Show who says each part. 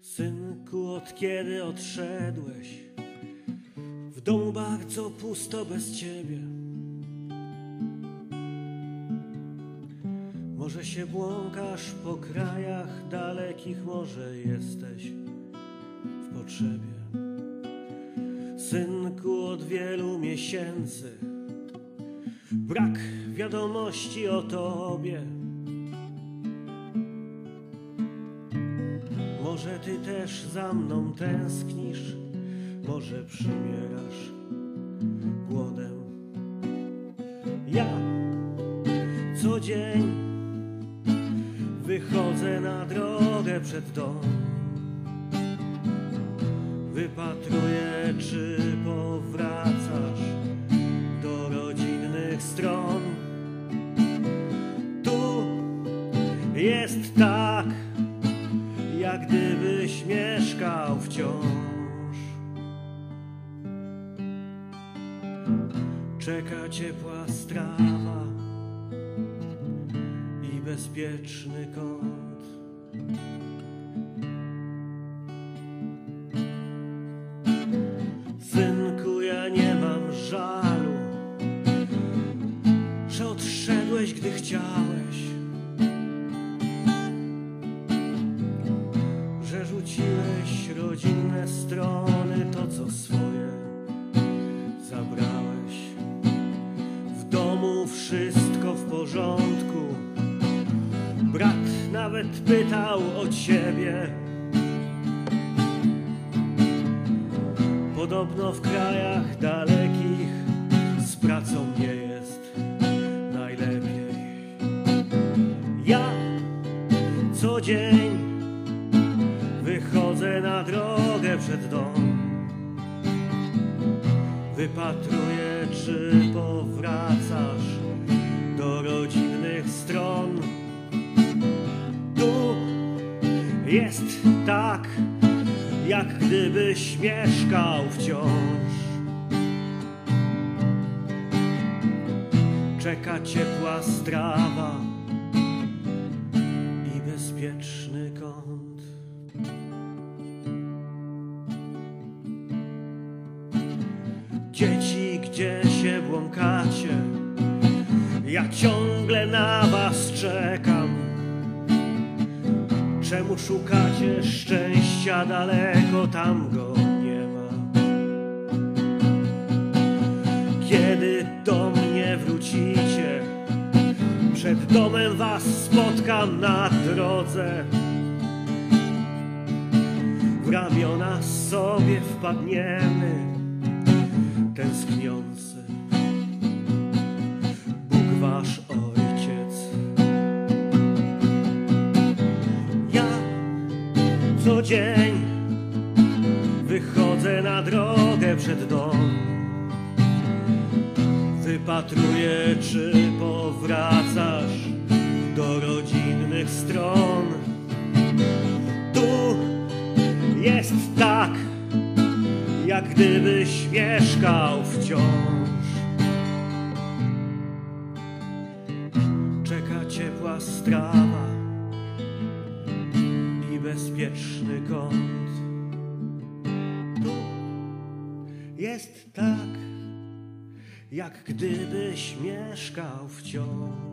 Speaker 1: Synku, od kiedy odszedłeś? W domu bardzo pusto bez ciebie. Może się błąkasz po krajach dalekich, może jesteś w potrzebie. Synku, od wielu miesięcy brak wiadomości o tobie. Może ty też za mną tęsknisz, może przymierasz głodem. Ja co dzień wychodzę na drogę przed dom. Wypatruję, czy powracasz do rodzinnych stron. Tu jest tak jak gdybyś mieszkał wciąż. Czeka ciepła strawa bezpieczny kąt. Synku, ja nie mam żalu, że odszedłeś, gdy chciałeś. że rzuciłeś rodzinne strony, to co swoje zabrałeś. W domu wszystko w porządku. Brat nawet pytał o ciebie. Podobno w krajach dalekich z pracą nie jest najlepiej. Ja co dzień Wychodzę na drogę przed dom. Wypatruję, czy powracasz jest tak, jak gdybyś mieszkał wciąż. Czeka ciepła strawa i bezpieczny kąt. Dzieci, gdzie się błąkacie? Ja ciągle na was czekam. Czemu szukacie szczęścia daleko, tam go nie ma? Kiedy do mnie wrócicie, przed domem was spotkam na drodze. W ramiona sobie wpadniemy tęskniący co dzień wychodzę na drogę przed dom. Wypatruję, czy powracasz do rodzinnych stron. Tu jest tak jak gdybyś mieszkał wciąż. Czeka ciepła strawa bezpieczny kąt. Tu jest tak, jak gdybyś mieszkał wciąż.